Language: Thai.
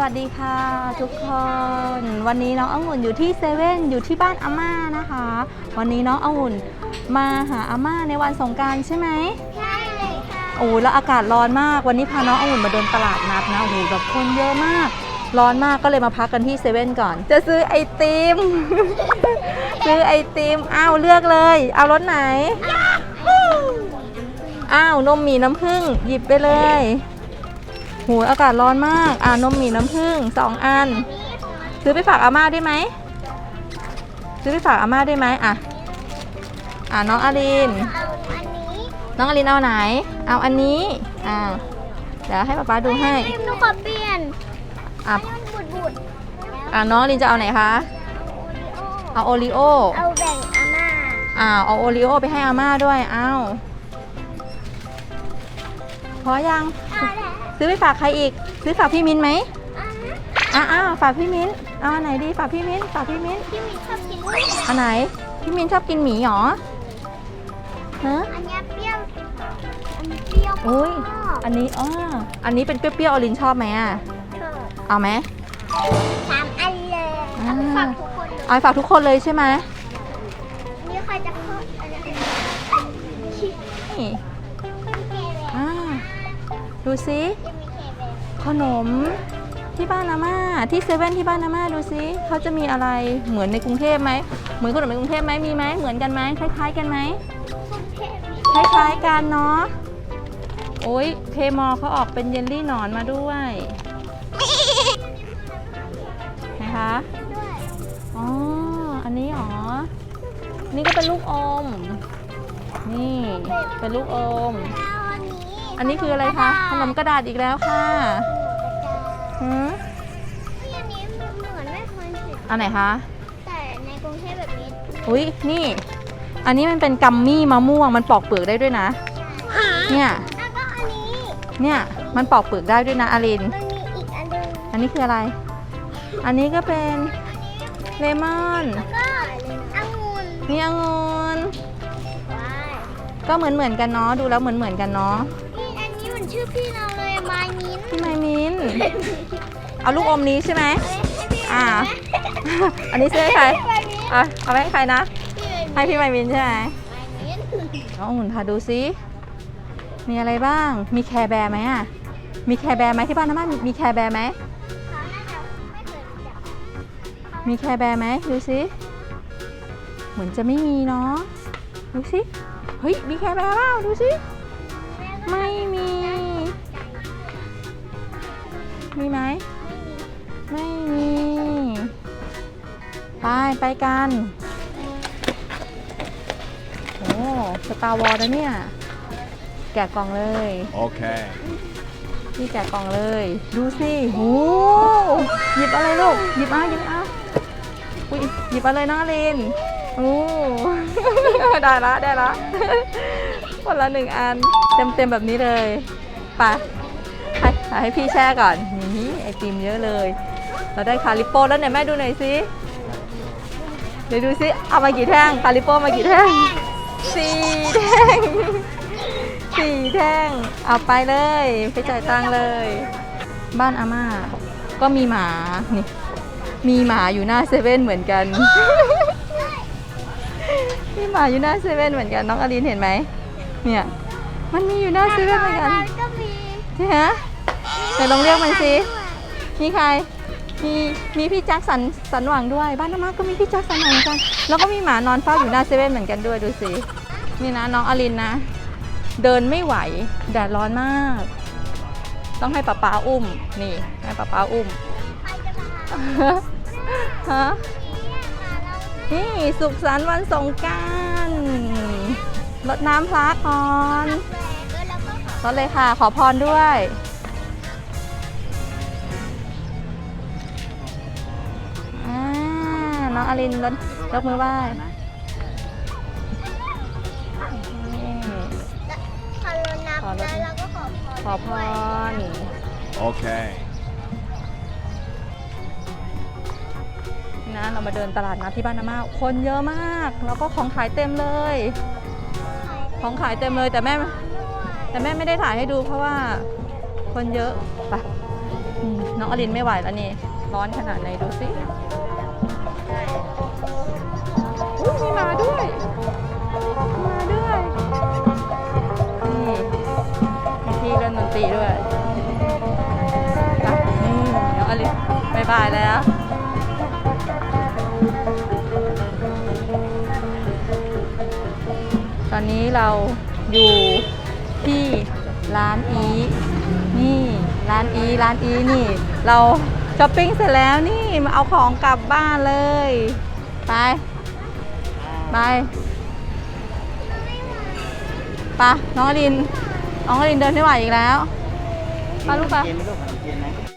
สวัสดีค่ะทุกคน วันนี้น้ององุ่นอยู่ที่เซเว่นอยู่ที่บ้านอาม่านะคะ วันนี้น้ององุ่นมาหาอาม่าในวันสงกรารใช่ไหมใช่เลยค่ะโอ้แล้วอากาศร้อนมากวันนี้พาน้ององุ่นมาเดินตลาดนัดนะโอ้โหแบบคนเยอะมาก ร้อนมากก็เลยมาพักกันที่เซเว่นก่อน จะซื้อไอติม ซื้อไอติมอ้าวเลือกเลย เอารสไหนอ้าวนมหมีน้ำผึ้งหยิบไปเลยโหอากาศร้อนมาก อ่านมหมีน้ำผึ้งสองอัน ซื้อไปฝากอาม่าได้ไหม ซื้อไปฝากอาม่าได้ไหมอะ อะน้องอารินเอาอันนี้น้องอารินเอาไหน เอาอันนี้ อ่า เดี๋ยวให้ป๊าป๊าดูให้เอ้ยหนูขอเปลี่ยนอะให้มันบุดบุดๆอะน้องอารินจะเอาไหนคะ เอาโอริโอ เอาแบ่งอาม่าอ้าวเอาโอริโอไปให้อาม่าด้วย อ้าว พอยังเอาแหละ ซื้อไปฝากใครอีก ซื้อฝากพี่มิ้นไหมอะอะอ้าวฝากพี่มิ้น เอาอันไหนดีฝากพี่มิ้น ฝากพี่มิ้นที่มีชอบกินอันไหน พี่มิ้นชอบกินหมีหรอฮะอันเนี้ยเปรี้ยว อันนี้เปรี้ยวอุ้ยมากอันนี้อ๋ออันนี้เป็นเปรี้ยวๆอลินชอบไหมอะชอบเอาไหมสามอันเลยอ่าเอาไปฝากทุกคนเลยเอาไปฝากทุกคนเลยใช่ไหมนี่ใครจะเข้าอันนี้ ดูสิขนมที่บ้านอาม่าที่เซเว่นที่บ้านอาม่าดูสิเขาจะมีอะไรเหมือนในกรุงเทพไหมเหมือนขนมในกรุงเทพไหมมีไหมเหมือนกันไหมคล้ายๆ กันไหมคุณเทพคล้ายๆกันเนาะโอ้ยเคมอเขาออกเป็นเยลลี่หนอนมาด้วยนะคะอ๋อ อันนี้หรอนี่ก็เป็นลูกอม นี่ เป็นลูกอม อาอันนี้อันนี้คืออะไรคะขนมกระดาษอีกแล้วค่ะหืมเฮ้ยอันนี้มันเหมือนไม่เคยเห็นอันไหนคะ แต่ในกรุงเทพแบบนี้อุ้ยนี่ อันนี้มันเป็นกัมมี่มะม่วงมันปอกเปลือกได้ด้วยนะ เนี่ยแล้วก็อันนี้เนี่ยมันปอกเปลือกได้ด้วยนะอาริน มันมีอีกอันหนึงอันนี้คืออะไร อันนี้ก็เป็นเลมอนแล้วก็องุ่นมีองุ่นว้ายก็เหมือนเหมือนๆกันเนาะดูแล้วเหมือนเหมือนๆกันเนาะ ชื่อพี่เราเลยมายมิ้นพี่ไมมินเอาลูกอมนี้ใช่ไหม อ่า อันนี้ซื้อให้ใครมายมิ้นอะเอาไปให้ใครนะ พี่ให้พี่ไมมินใช่ไหมมายมิ้นน้ององุ่นพาดูซิ มีอะไรบ้าง มีแคร์แบร์ไหมอะ มีแคร์แบร์ไหมที่บ้านน้ำมันมีแคร์แบร์ไหม เขาน่าจะไม่เคยรู้จักมีแคร์แบร์ไหมดูซิเหมือนจะไม่มีเนาะดูซิเฮ้ยมีแคร์แบร์เปล่าดูซิไม่มี มีไหม ไม่มี ไป ไปกัน โอ้สตาร์วอลนะเนี่ย แกะกล่องเลย Okay. นี่แกะกล่องเลย ดูสิโอ้หยิบอะไรลูก หยิบเอาหยิบเอาอุ้ยหยิบอะไรน้องอลินโอ้ได้ละ ได้ละคนละหนึ่งอัน เต็มเต็มๆแบบนี้เลย ไป ให้ให้พี่แช่ก่อน นี่ไอติมเยอะเลย เราได้คาริโป้แล้วเนี่ยแม่ดูหน่อยสิเดี๋ยวดูสิเอามากี่แท่งคาริโป้มากี่แท่งสี่แท่งสี่แท่ง เอาไปเลย ไปจ่ายตังค์เลย บ้านอาม่า ก็มีหมา นี่ มีหมาอยู่หน้าเซเว่นเหมือนกัน มีหมาอยู่หน้าเซเว่นเหมือนกันน้องอลินเห็นไหม เนี่ย มันมีอยู่หน้าเซเว่นเหมือนกันก็มีใช่ฮะไหนลองเรียกมันสิมีใคร มีมีพี่แจ็คสันสันหวังด้วย บ้านอาม่าก็มีพี่แจ็คสันหวังเหมือนกัน แล้วก็มีหมานอนเฝ้าอยู่หน้าเซเว่นเหมือนกันด้วยดูสินี่นะน้องอลินนะ เดินไม่ไหวแดดร้อนมาก ต้องให้ป๊าป๊าอุ้ม นี่ให้ป๊าป๊าอุ้มใครจะมาหาฮะเนี่ยหาเรานะนี่สุขสันต์วันสงกรารรดน้ำพระก่อนแหวนเออแล้วก็ขอรดเลยค่ะ ขอพรด้วย องอลินรดยกมือไหว้ขอรน้ำแล้วเราก็ขอพรขอพร Okay. นะเรามาเดินตลาดนัดที่บ้านอาม่าคนเยอะมาก แล้วก็ของขายเต็มเลย ของขายเต็มเลยแต่แม่ แต่แม่ไม่ได้ถ่ายให้ดูเพราะว่าคนเยอะไปน้องอลินไม่ไหวแล้วนี่ ร้อนขนาดไหนดูสิ อุ๊ยมีหมาด้วยมาด้วย นี่มีที่เล่นดนตรีด้วยไปนี่น้องอลินบายบายแล้ว ตอนนี้เราอยู่ที่ร้านอีนี่ร้านอีร้านอีนี่ เราช้อปปิ้งเสร็จแล้วนี่มาเอาของกลับบ้านเลย ไป ไป ไป น้องอลิน น้องอลินเดินไม่ไหวอีกแล้ว ไปลูกไปเกมไหมลูกเกมไหม